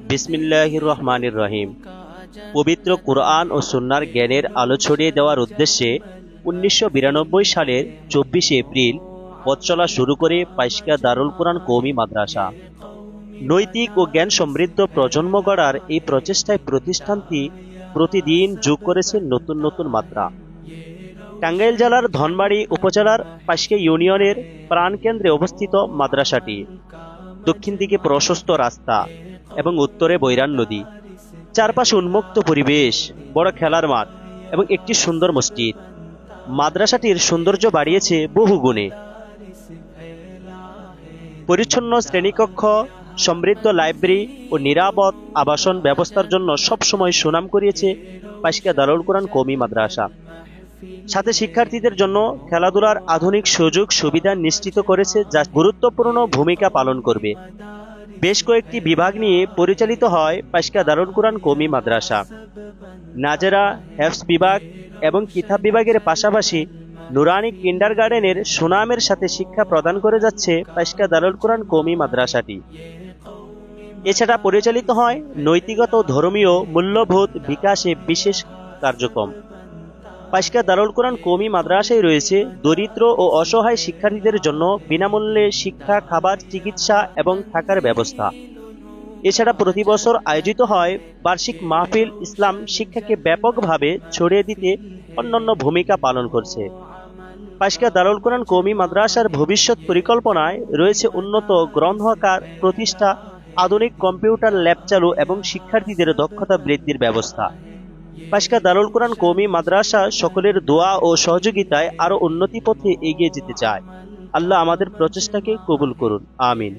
বিসমিল্লাহির রহমানির রহিম। পবিত্র কুরআন ও সুন্নার জ্ঞানের আলো ছড়িয়ে দেওয়ার উদ্দেশ্যে উনিশশো বিরানব্বই সালের চব্বিশে এপ্রিল পথ চলা শুরু করে পাইসকা দারুল কোরআন কৌমি মাদ্রাসা। নৈতিক ও জ্ঞান সমৃদ্ধ প্রজন্ম গড়ার এই প্রচেষ্টায় প্রতিষ্ঠানটি প্রতিদিন যোগ করেছে নতুন নতুন মাত্রা। টাঙ্গাইল জেলার ধনবাড়ি উপজেলার পাশকে ইউনিয়নের প্রাণকেন্দ্রে অবস্থিত মাদ্রাসাটি। দক্ষিণ দিকে প্রশস্ত রাস্তা এবং উত্তরে বৈরান নদী। চারপাশে উন্মুক্ত পরিবেশ, বড় খেলার মাঠ এবং একটি সুন্দর মসজিদ। মাদ্রাসাটির সৌন্দর্য বাড়িয়েছে বহু গুণে। পরিচ্ছন্ন শ্রেণীকক্ষ, সমৃদ্ধ লাইব্রেরি ও নিরাপদ আবাসন ব্যবস্থার জন্য সবসময় সুনাম করিয়েছে পাশকা দারুল কোরআন কমি মাদ্রাসা। সাথে শিক্ষার্থীদের জন্য খেলাধুলার আধুনিক সুযোগ সুবিধা নিশ্চিত করেছে যা গুরুত্বপূর্ণ ভূমিকা পালন করবে। বেশ কয়েকটি বিভাগ নিয়ে পরিচালিত হয় পাশকা দারুল কোরআন কমি মাদ্রাসা। নাজেরা হেফস বিভাগ এবং কিতাব বিভাগের পাশাপাশি নুরানি কিন্ডার গার্ডেনের সুনামের সাথে শিক্ষা প্রদান করে যাচ্ছে পাশকা দারুল কোরআন কমি মাদ্রাসাটি। এছাড়া পরিচালিত হয় নৈতিকত ও ধর্মীয় মূল্যবোধ বিকাশে বিশেষ কার্যক্রম। পাশকা দারুল কোরআন কমি মাদ্রাসায় রয়েছে। দরিদ্র ও অসহায় শিক্ষার্থীদের জন্য বিনামূল্যে শিক্ষা, খাবার, চিকিৎসা এবং থাকার ব্যবস্থা। এছাড়া প্রতি বছর আয়োজিত হয় বার্ষিক মাহফিল ইসলাম শিক্ষাকে ব্যাপকভাবে ছড়িয়ে দিতে অন্যান্য ভূমিকা পালন করছে। পাশকা দারুল কোরআন কমি মাদ্রাসার ভবিষ্যৎ পরিকল্পনায় রয়েছে উন্নত গ্রন্থাগার প্রতিষ্ঠা, আধুনিক কম্পিউটার ল্যাব চালু এবং শিক্ষার্থীদের দক্ষতা বৃদ্ধির ব্যবস্থা। পাশকা দারুল কোরআন কৌমি মাদ্রাসা সকলের দোয়া ও সহযোগিতায় আরও উন্নতি পথে এগিয়ে যেতে চায়। আল্লাহ আমাদের প্রচেষ্টাকে কবুল করুন। আমিন।